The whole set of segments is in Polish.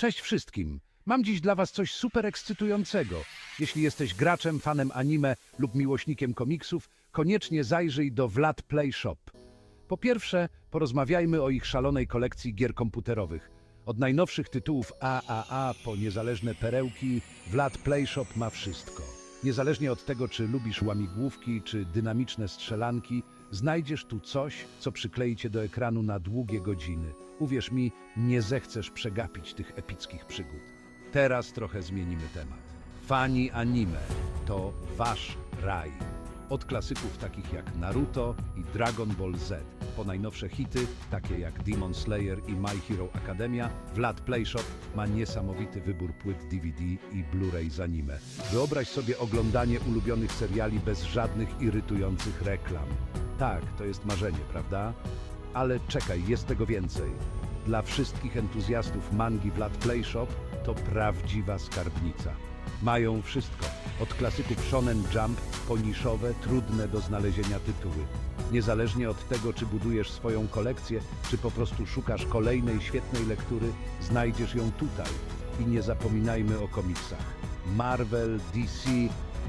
Cześć wszystkim! Mam dziś dla Was coś super ekscytującego. Jeśli jesteś graczem, fanem anime lub miłośnikiem komiksów, koniecznie zajrzyj do Vlad Play Shop. Po pierwsze, porozmawiajmy o ich szalonej kolekcji gier komputerowych. Od najnowszych tytułów AAA po niezależne perełki, Vlad Play Shop ma wszystko. Niezależnie od tego, czy lubisz łamigłówki, czy dynamiczne strzelanki, znajdziesz tu coś, co przyklei cię do ekranu na długie godziny. Uwierz mi, nie zechcesz przegapić tych epickich przygód. Teraz trochę zmienimy temat. Fani anime to wasz raj. Od klasyków takich jak Naruto i Dragon Ball Z, po najnowsze hity takie jak Demon Slayer i My Hero Academia, Vlad Play Shop ma niesamowity wybór płyt DVD i Blu-ray z anime. Wyobraź sobie oglądanie ulubionych seriali bez żadnych irytujących reklam. Tak, to jest marzenie, prawda? Ale czekaj, jest tego więcej. Dla wszystkich entuzjastów mangi Vlad Play Shop to prawdziwa skarbnica. Mają wszystko, od klasyków Shonen Jump po niszowe, trudne do znalezienia tytuły. Niezależnie od tego, czy budujesz swoją kolekcję, czy po prostu szukasz kolejnej świetnej lektury, znajdziesz ją tutaj. I nie zapominajmy o komiksach. Marvel, DC,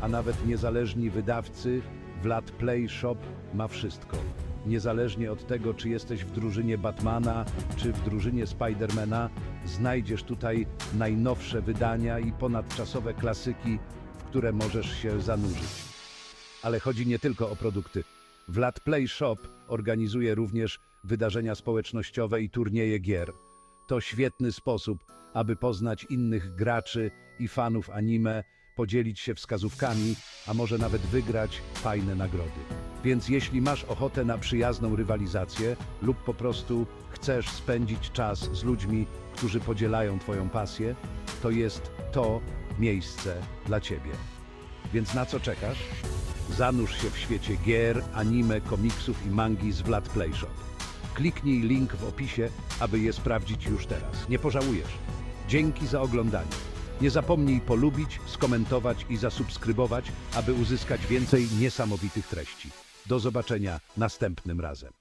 a nawet niezależni wydawcy, Vlad Play Shop ma wszystko. Niezależnie od tego, czy jesteś w drużynie Batmana, czy w drużynie Spidermana, znajdziesz tutaj najnowsze wydania i ponadczasowe klasyki, w które możesz się zanurzyć. Ale chodzi nie tylko o produkty. Vlad Play Shop organizuje również wydarzenia społecznościowe i turnieje gier. To świetny sposób, aby poznać innych graczy i fanów anime, podzielić się wskazówkami, a może nawet wygrać fajne nagrody. Więc jeśli masz ochotę na przyjazną rywalizację lub po prostu chcesz spędzić czas z ludźmi, którzy podzielają Twoją pasję, to jest to miejsce dla Ciebie. Więc na co czekasz? Zanurz się w świecie gier, anime, komiksów i mangi z Vlad Play Shop. Kliknij link w opisie, aby je sprawdzić już teraz. Nie pożałujesz. Dzięki za oglądanie. Nie zapomnij polubić, skomentować i zasubskrybować, aby uzyskać więcej niesamowitych treści. Do zobaczenia następnym razem.